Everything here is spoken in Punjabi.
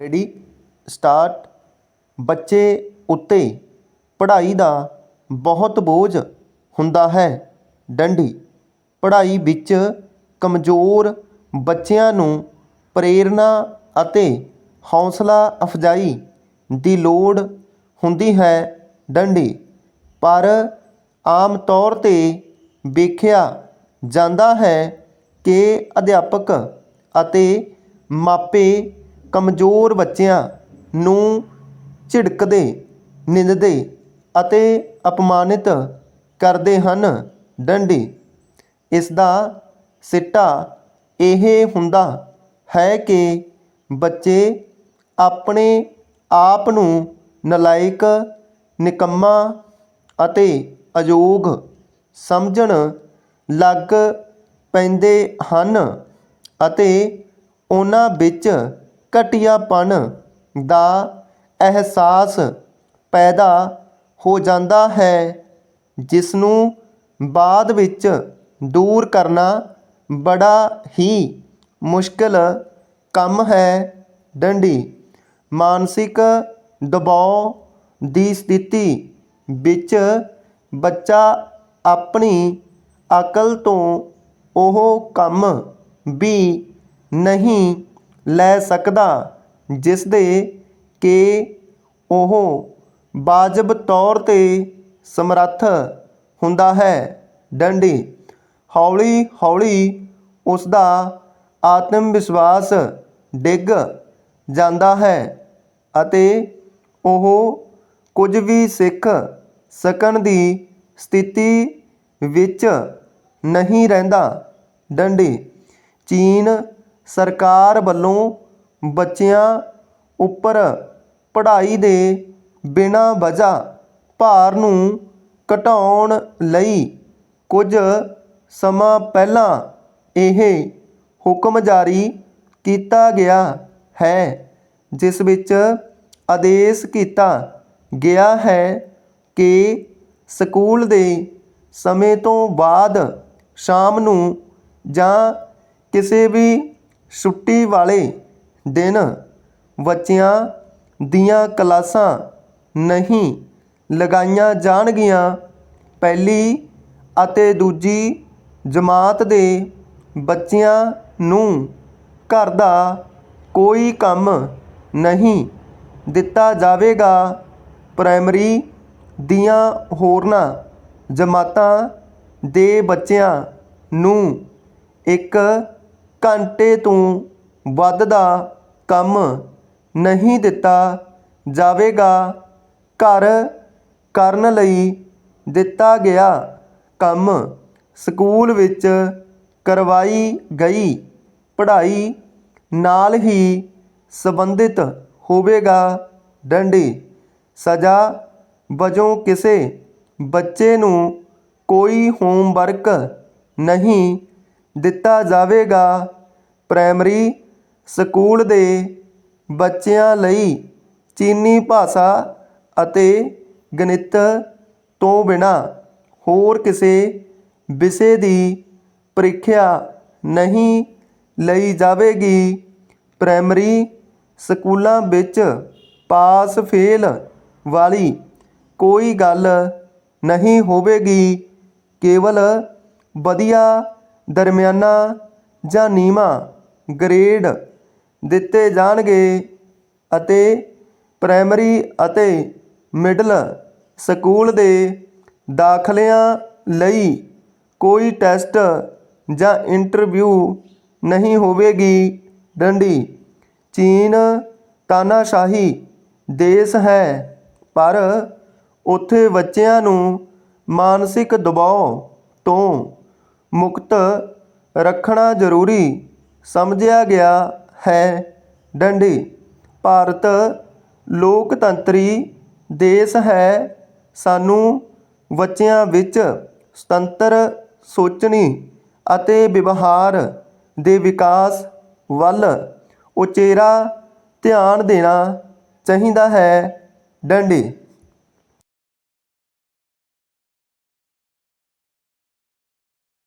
Ready, start. ਬੱਚੇ ਉੱਤੇ ਪੜ੍ਹਾਈ ਦਾ ਬਹੁਤ ਬੋਝ ਹੁੰਦਾ ਹੈ। ਡੰਡੀ, ਪੜ੍ਹਾਈ ਵਿੱਚ ਕਮਜ਼ੋਰ ਬੱਚਿਆਂ ਨੂੰ ਪ੍ਰੇਰਨਾ ਅਤੇ ਹੌਸਲਾ ਅਫਜ਼ਾਈ ਦੀ ਲੋੜ ਹੁੰਦੀ ਹੈ। ਡੰਡੀ, ਪਰ ਆਮ ਤੌਰ 'ਤੇ ਵੇਖਿਆ ਜਾਂਦਾ ਹੈ ਕਿ ਅਧਿਆਪਕ ਅਤੇ ਮਾਪੇ ਕਮਜ਼ੋਰ ਬੱਚਿਆਂ ਨੂੰ ਝਿੜਕਦੇ, ਨਿੰਦਦੇ ਅਤੇ ਅਪਮਾਨਿਤ ਕਰਦੇ ਹਨ। ਡੰਡੀ, ਇਸ ਦਾ ਸਿੱਟਾ ਇਹ ਹੁੰਦਾ ਹੈ ਕਿ ਬੱਚੇ ਆਪਣੇ ਆਪ ਨੂੰ ਨਲਾਇਕ, ਨਿਕੰਮਾ ਅਤੇ ਅਯੋਗ ਸਮਝਣ ਲੱਗ ਪੈਂਦੇ ਹਨ ਅਤੇ ਉਹਨਾਂ ਵਿੱਚ ਘਟੀਆਪਣ ਦਾ ਅਹਿਸਾਸ ਪੈਦਾ ਹੋ ਜਾਂਦਾ ਹੈ ਜਿਸ ਨੂੰ ਬਾਅਦ ਵਿੱਚ ਦੂਰ ਕਰਨਾ ਬੜਾ ਹੀ ਮੁਸ਼ਕਿਲ ਕੰਮ ਹੈ। ਡੰਡੀ, ਮਾਨਸਿਕ ਦਬਾਅ ਦੀ ਸਥਿਤੀ ਵਿੱਚ ਬੱਚਾ ਆਪਣੀ ਅਕਲ ਤੋਂ ਉਹ ਕੰਮ ਵੀ ਨਹੀਂ ਲੈ ਸਕਦਾ, ਜਿਸ ਦੇ ਕਿ ਉਹ ਵਾਜਬ ਤੌਰ 'ਤੇ ਸਮਰੱਥ ਹੁੰਦਾ ਹੈ। ਡੰਡੀ, ਹੌਲੀ ਹੌਲੀ ਉਸ ਦਾ ਆਤਮ ਵਿਸ਼ਵਾਸ ਡਿੱਗ ਜਾਂਦਾ ਹੈ ਅਤੇ ਉਹ ਕੁਝ ਵੀ ਸਿੱਖ ਸਕਣ ਦੀ ਸਥਿਤੀ ਵਿੱਚ ਨਹੀਂ ਰਹਿੰਦਾ। ਡੰਡੀ, ਚੀਨ ਸਰਕਾਰ ਵੱਲੋਂ ਬੱਚਿਆਂ ਉੱਪਰ ਪੜ੍ਹਾਈ ਦੇ ਬਿਨਾਂ ਵਜ੍ਹਾ ਭਾਰ ਨੂੰ ਘਟਾਉਣ ਲਈ ਕੁਝ ਸਮਾਂ ਪਹਿਲਾਂ ਇਹ ਹੁਕਮ ਜਾਰੀ ਕੀਤਾ ਗਿਆ ਹੈ, ਜਿਸ ਵਿੱਚ ਆਦੇਸ਼ ਕੀਤਾ ਗਿਆ ਹੈ ਕਿ ਸਕੂਲ ਦੇ ਸਮੇਂ ਤੋਂ ਬਾਅਦ ਸ਼ਾਮ ਨੂੰ ਜਾਂ ਕਿਸੇ ਵੀ ਛੁੱਟੀ ਵਾਲੇ ਦਿਨ ਬੱਚਿਆਂ ਦੀਆਂ ਕਲਾਸਾਂ ਨਹੀਂ ਲਗਾਈਆਂ ਜਾਣਗੀਆਂ। ਪਹਿਲੀ ਅਤੇ ਦੂਜੀ ਜਮਾਤ ਦੇ ਬੱਚਿਆਂ ਨੂੰ ਘਰ ਦਾ ਕੋਈ ਕੰਮ ਨਹੀਂ ਦਿੱਤਾ ਜਾਵੇਗਾ। ਪ੍ਰਾਇਮਰੀ ਦੀਆਂ ਹੋਰਨਾਂ ਜਮਾਤਾਂ ਦੇ ਬੱਚਿਆਂ ਨੂੰ ਇੱਕ ਘੰਟੇ ਤੋਂ ਵੱਧ ਦਾ ਕੰਮ ਨਹੀਂ ਦਿੱਤਾ ਜਾਵੇਗਾ। ਘਰ ਕਰਨ ਲਈ ਦਿੱਤਾ ਗਿਆ ਕੰਮ ਸਕੂਲ ਵਿੱਚ ਕਰਵਾਈ ਗਈ। ਪੜ੍ਹਾਈ ਨਾਲ ਹੀ ਸੰਬੰਧਿਤ ਹੋਵੇਗਾ। ਡੰਡੀ, ਸਜ਼ਾ ਵਜੋਂ ਕਿਸੇ ਬੱਚੇ ਨੂੰ ਕੋਈ ਹੋਮਵਰਕ ਨਹੀਂ ਦਿੱਤਾ ਜਾਵੇਗਾ। ਪ੍ਰਾਇਮਰੀ ਸਕੂਲ ਦੇ ਬੱਚਿਆਂ ਲਈ ਚੀਨੀ ਭਾਸ਼ਾ ਅਤੇ ਗਣਿਤ ਤੋਂ ਬਿਨਾਂ ਹੋਰ ਕਿਸੇ ਵਿਸ਼ੇ ਦੀ ਪ੍ਰੀਖਿਆ ਨਹੀਂ ਲਈ ਜਾਵੇਗੀ। ਪ੍ਰਾਇਮਰੀ ਸਕੂਲਾਂ ਵਿੱਚ ਪਾਸ ਫੇਲ ਵਾਲੀ ਕੋਈ ਗੱਲ ਨਹੀਂ ਹੋਵੇਗੀ। ਕੇਵਲ ਵਧੀਆ, ਦਰਮਿਆਨਾ ਜਾਂ ਨੀਵਾਂ ਗ੍ਰੇਡ ਦਿੱਤੇ ਜਾਣਗੇ ਅਤੇ ਪ੍ਰਾਇਮਰੀ ਅਤੇ ਮਿਡਲ ਸਕੂਲ ਦੇ ਦਾਖਲਿਆਂ ਲਈ ਕੋਈ ਟੈਸਟ ਜਾਂ ਇੰਟਰਵਿਊ ਨਹੀਂ ਹੋਵੇਗੀ। ਡੰਡੀ, ਚੀਨ ਤਾਨਾਸ਼ਾਹੀ ਦੇਸ਼ ਹੈ, ਪਰ ਉੱਥੇ ਬੱਚਿਆਂ ਨੂੰ ਮਾਨਸਿਕ ਦਬਾਅ ਤੋਂ ਮੁਕਤ ਰੱਖਣਾ ਜ਼ਰੂਰੀ ਸਮਝਿਆ ਗਿਆ ਹੈ। ਡੰਡੀ, ਭਾਰਤ ਲੋਕਤੰਤਰੀ ਦੇਸ਼ ਹੈ। ਸਾਨੂੰ ਬੱਚਿਆਂ ਵਿੱਚ ਸੁਤੰਤਰ ਸੋਚਣੀ ਅਤੇ ਵਿਵਹਾਰ ਦੇ ਵਿਕਾਸ ਵੱਲ ਉਚੇਰਾ ਧਿਆਨ ਦੇਣਾ ਚਾਹੀਦਾ ਹੈ। ਡੰਡੀ